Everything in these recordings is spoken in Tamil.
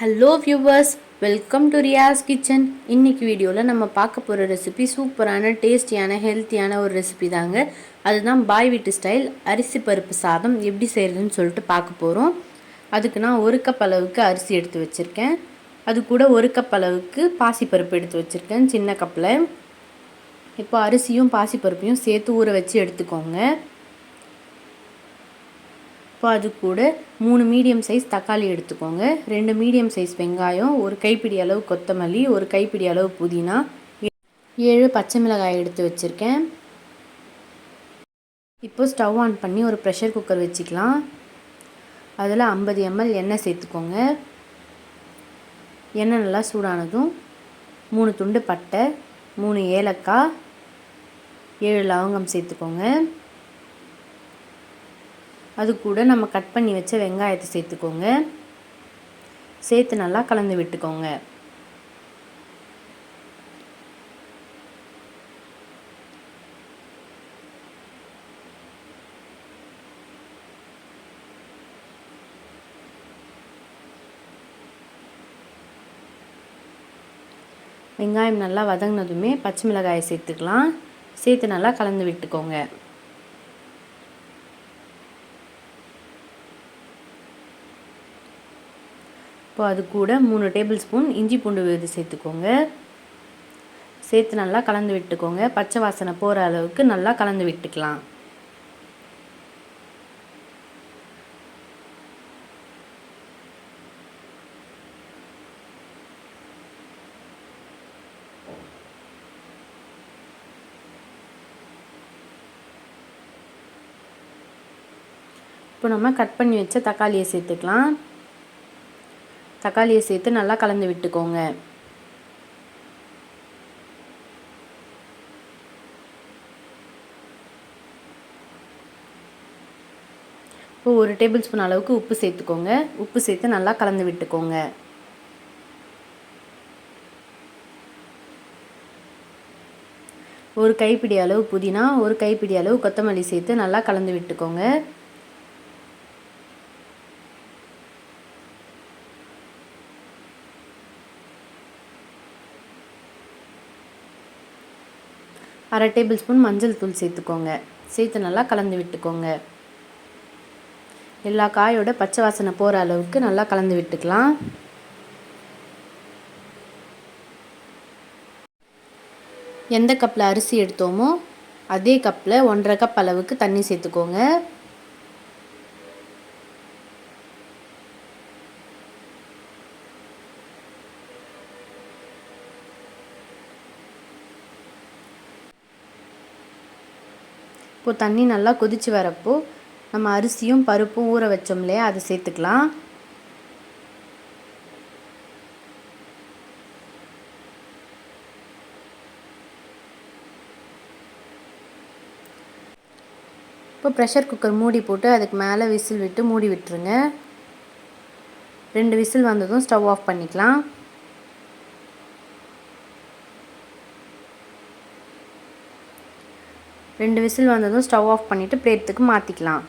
Hello viewers welcome to Riya's kitchen இன்னைக்கு வீடியோவில் நம்ம பார்க்க போகிற ரெசிபி சூப்பரான டேஸ்டியான ஹெல்த்தியான ஒரு ரெசிபி தாங்க. அதுதான் பாய் வீட்டு ஸ்டைல் அரிசி பருப்பு சாதம் எப்படி செய்கிறதுன்னு சொல்லிட்டு பார்க்க போகிறோம் அதுக்கு நான் ஒரு கப் அளவுக்கு அரிசி எடுத்து வச்சுருக்கேன். அது கூட ஒரு கப் அளவுக்கு பாசிப்பருப்பு எடுத்து வச்சுருக்கேன் சின்ன கப்பில் இப்போ அரிசியும் பாசிப்பருப்பையும் சேர்த்து ஊற வச்சு எடுத்துக்கோங்க. இப்போ அது கூட மூணு மீடியம் சைஸ் தக்காளி எடுத்துக்கோங்க. ரெண்டு மீடியம் சைஸ் வெங்காயம் ஒரு கைப்பிடி அளவு கொத்தமல்லி ஒரு கைப்பிடி அளவு புதினா ஏழு பச்சை மிளகாய் எடுத்து வச்சுருக்கேன். இப்போ ஸ்டவ் ஆன் பண்ணி ஒரு ப்ரெஷர் குக்கர் வச்சுக்கலாம். அதில் ஐம்பது எம்எல் எண்ணெய் சேர்த்துக்கோங்க. எண்ணெய் நல்லா சூடானதும் மூணு துண்டு பட்டை மூணு ஏலக்காய் ஏழு லவங்கம் சேர்த்துக்கோங்க. அது கூட நம்ம கட் பண்ணி வச்ச வெங்காயத்தை சேர்த்துக்கோங்க. சேர்த்து நல்லா கலந்து விட்டுக்கோங்க. வெங்காயம் நல்லா வதங்கினதுமே பச்சை மிளகாயை சேர்த்துக்கலாம். சேர்த்து நல்லா கலந்து விட்டுக்கோங்க. இப்போ அது கூட மூணு டேபிள் ஸ்பூன் இஞ்சி பூண்டு விழுது சேர்த்துக்கோங்க. சேர்த்து நல்லா கலந்து விட்டுக்கோங்க. பச்சை வாசனை போகிற அளவுக்கு நல்லா கலந்து விட்டுக்கலாம். இப்போ நம்ம கட் பண்ணி வச்ச தக்காளியை சேர்த்துக்கலாம். தக்காளியை சேர்த்து நல்லா கலந்து விட்டுக்கோங்க. இப்போ ஒரு டேபிள் ஸ்பூன் அளவுக்கு உப்பு சேர்த்துக்கோங்க. உப்பு சேர்த்து நல்லா கலந்து விட்டுக்கோங்க. ஒரு கைப்பிடி அளவு புதினா ஒரு கைப்பிடி அளவு கொத்தமல்லி சேர்த்து நல்லா கலந்து விட்டுக்கோங்க. அரை டேபிள் ஸ்பூன் மஞ்சள் தூள் சேர்த்துக்கோங்க. சேர்த்து நல்லா கலந்து விட்டுக்கோங்க. எல்லா காயோட பச்சை வாசனை போகிற அளவுக்கு நல்லா கலந்து விட்டுக்கலாம். எந்த கப்பில் அரிசி எடுத்தோமோ அதே கப்பில் ஒன்றரை கப் அளவுக்கு தண்ணி சேர்த்துக்கோங்க. இப்போது தண்ணி நல்லா கொதித்து வரப்போ நம்ம அரிசியும் பருப்பும் ஊற வச்சோம் இல்லையா அதை சேர்த்துக்கலாம். இப்போ ப்ரெஷர் குக்கர் மூடி போட்டு அதுக்கு மேலே விசில் விட்டு மூடி விட்டுருங்க. ரெண்டு விசில் வந்ததும் ஸ்டவ் ஆஃப் பண்ணிக்கலாம். ரெண்டு விசில் வந்ததும் ஸ்டவ் ஆஃப் பண்ணிவிட்டு பிளேட்டுக்கு மாற்றிக்கலாம்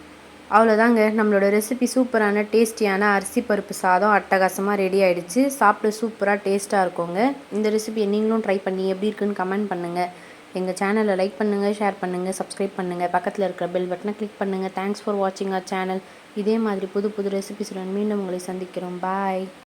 அவ்வளோதாங்க. நம்மளோட ரெசிபி சூப்பரான டேஸ்டியான அரிசி பருப்பு சாதம் அட்டகாசமாக ரெடி ஆகிடுச்சு சாப்பிட சூப்பராக டேஸ்ட்டாக இருக்குங்க. இந்த ரெசிபியை நீங்களும் ட்ரை பண்ணி எப்படி இருக்குன்னு கமெண்ட் பண்ணுங்கள் எங்கள் சேனலை லைக் பண்ணுங்கள் ஷேர் பண்ணுங்கள் சப்ஸ்கிரைப் பண்ணுங்கள் பக்கத்தில் இருக்கிற பெல் பட்டனை கிளிக் பண்ணுங்கள் தேங்க்ஸ் ஃபார் வாட்சிங் ஆர் சேனல் இதே மாதிரி புது புது ரெசிபிஸுடன் மீண்டும் உங்களை சந்திக்கிறோம். பாய்